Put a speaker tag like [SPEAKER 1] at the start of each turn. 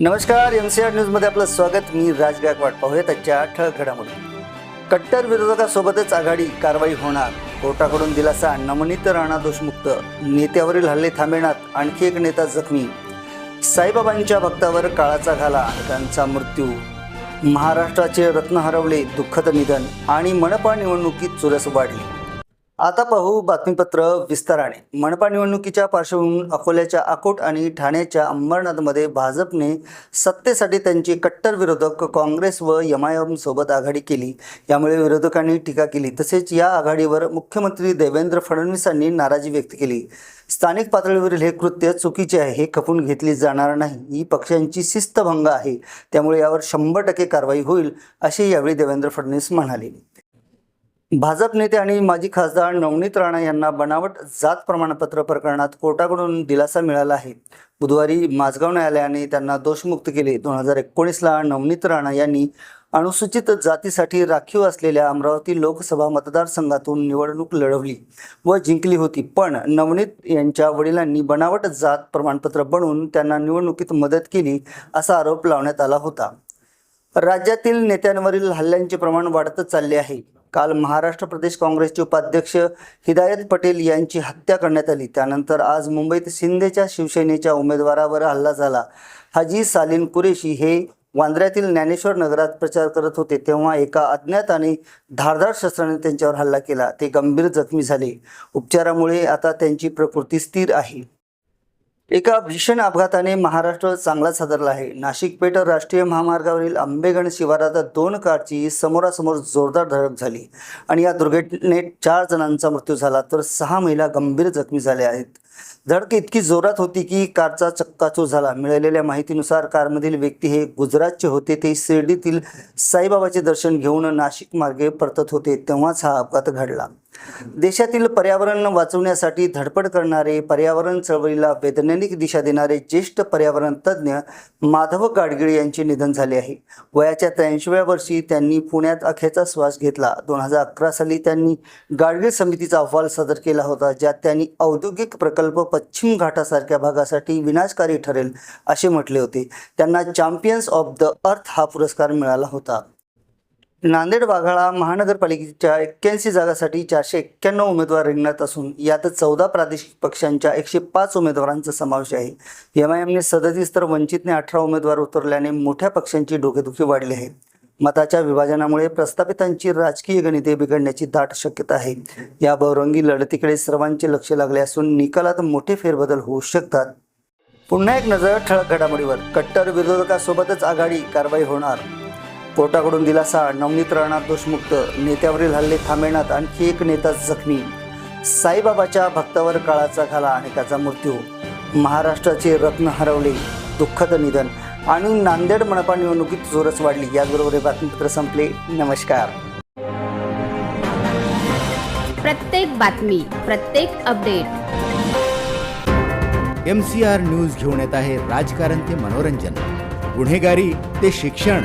[SPEAKER 1] नमस्कार M C R न्यूजमध्ये आपलं स्वागत. मी राज गायकवाड. पाहूयात त्याच्या ठळक घडामोडी. कट्टर विरोधकासोबतच आघाडी कारवाई होणार. कोर्टाकडून दिलासा नमनीत राणा दोषमुक्त. नेत्यावरील हल्ले थांबविण्यात आणखी एक नेता जखमी. साईबाबांच्या भक्तावर काळाचा घाला त्यांचा मृत्यू. महाराष्ट्राचे रत्न हरवले दुःखद निधन आणि मनपा निवडणुकीत चुरस वाढली. आता पाहू बातमीपत्र विस्ताराने. मनपा निवडणुकीच्या पार्श्वभूमीवर अकोल्याच्या अकोट आणि ठाण्याच्या अंबरनाथमध्ये भाजपने सत्तेसाठी त्यांची कट्टर विरोधक काँग्रेस व एम सोबत आघाडी केली. यामुळे विरोधकांनी टीका केली. तसेच या आघाडीवर मुख्यमंत्री देवेंद्र फडणवीसांनी नाराजी व्यक्त केली. स्थानिक पातळीवरील हे कृत्य चुकीचे आहे हे खपून घेतली जाणार नाही. ही पक्षांची शिस्तभंग आहे. त्यामुळे यावर शंभर टक्के कारवाई होईल असे यावेळी देवेंद्र फडणवीस म्हणाले. भाजप नेते आणि माजी खासदार नवनीत राणा यांना बनावट जात प्रमाणपत्र प्रकरणात कोर्टाकडून दिलासा मिळाला आहे. बुधवारी माझगाव न्यायालयाने त्यांना दोषमुक्त केले. दोन हजार एकोणीसला नवनीत राणा यांनी अनुसूचित जातीसाठी राखीव असलेल्या अमरावती लोकसभा मतदारसंघातून निवडणूक लढवली व जिंकली होती. पण नवनीत यांच्या वडिलांनी बनावट जात प्रमाणपत्र बनवून त्यांना निवडणुकीत मदत केली असा आरोप लावण्यात आला होता. राज्यातील नेत्यांवरील हल्ल्यांचे प्रमाण वाढतच चालले आहे. काल महाराष्ट्र प्रदेश काँग्रेसचे उपाध्यक्ष हिदायत पटेल यांची हत्या करण्यात आली. त्यानंतर आज मुंबईत शिंदेच्या शिवसेनेच्या उमेदवारावर हल्ला झाला. हाजी सालीन कुरेशी हे वांद्र्यातील ज्ञानेश्वर नगरात प्रचार करत होते. तेव्हा एका अज्ञाताने धारधार शस्त्राने त्यांच्यावर हल्ला केला. ते गंभीर जखमी झाले. उपचारामुळे आता त्यांची प्रकृती स्थिर आहे. एका भीषण अपघाताने महाराष्ट्र चांगलाच हादरला आहे. नाशिक पेठ राष्ट्रीय महामार्गावरील आंबेगण शिवारात दोन कारची समोरासमोर जोरदार धडक झाली आणि या दुर्घटनेत चार जणांचा मृत्यू झाला तर सहा महिला गंभीर जखमी झाल्या आहेत. धडक इतकी जोरात होती की कारचा चक्काचूर झाला. मिळालेल्या माहितीनुसार कारमधील व्यक्ती हे गुजरातचे होते. ते शिर्डीतील साईबाबाचे दर्शन घेऊन नाशिक मार्गे परतत होते. तेव्हाच हा अपघात घडला. देशातील पर्यावरण वाचवण्यासाठी धडपड करणारे पर्यावरण चळवळीला वैज्ञानिक दिशा देणारे ज्येष्ठ पर्यावरण तज्ज्ञ माधव गाडगिळ यांचे निधन झाले आहे. वयाच्या त्र्याऐंशीव्या वर्षी त्यांनी पुण्यात अखेरचा श्वास घेतला. दोन हजार अकरा साली त्यांनी गाडगीळ समितीचा अहवाल सादर केला होता ज्यात त्यांनी औद्योगिक प्रकल्प पश्चिम घाटासारख्या भागासाठी विनाशकारी ठरेल असे म्हटले होते. त्यांना चॅम्पियन्स ऑफ द अर्थ हा पुरस्कार मिळाला होता. नांदेड वाघाळा महानगरपालिकेच्या एक्क्याऐंशी जागासाठी चारशे एक्क्याण्णव उमेदवार रिंगणात असून यात चौदा प्रादेशिक पक्षांच्या एकशे पाच उमेदवारांचा समावेश आहे. एम आय एमने सदतीस तर वंचितने अठरा उमेदवार उतरल्याने मोठ्या पक्षांची डोकेदुखी वाढली आहे. मताच्या विभाजनामुळे प्रस्थापितांची राजकीय गणिते बिघडण्याची दाट शक्यता आहे. या बहुरंगी लढतीकडे सर्वांचे लक्ष लागले असून निकालात मोठे फेरबदल होऊ शकतात. पुन्हा एक नजर ठळक घडामोडीवर. कट्टर विरोधकासोबतच आघाडी कारवाई होणार. कोर्टाकडून दिलासा नवनीत राणा दोषमुक्त. नेत्यावरील हल्ले थांबविण्यात आणखी एक नेता जखमी. साईबाबाच्या भक्तावर काळाचा घाला आणि त्याचा मृत्यू. महाराष्ट्राचे रत्न हरवले. दुःखद निधन. आणि नांदेड मनपा निवडणुकीत जोरच वाढली. याचबरोबर हे बातमीपत्र संपले. नमस्कार.
[SPEAKER 2] प्रत्येक बातमी प्रत्येक update.
[SPEAKER 3] M C R news घेऊन येत आहे राजकारण ते मनोरंजन. गुन्हेगारी ते शिक्षण.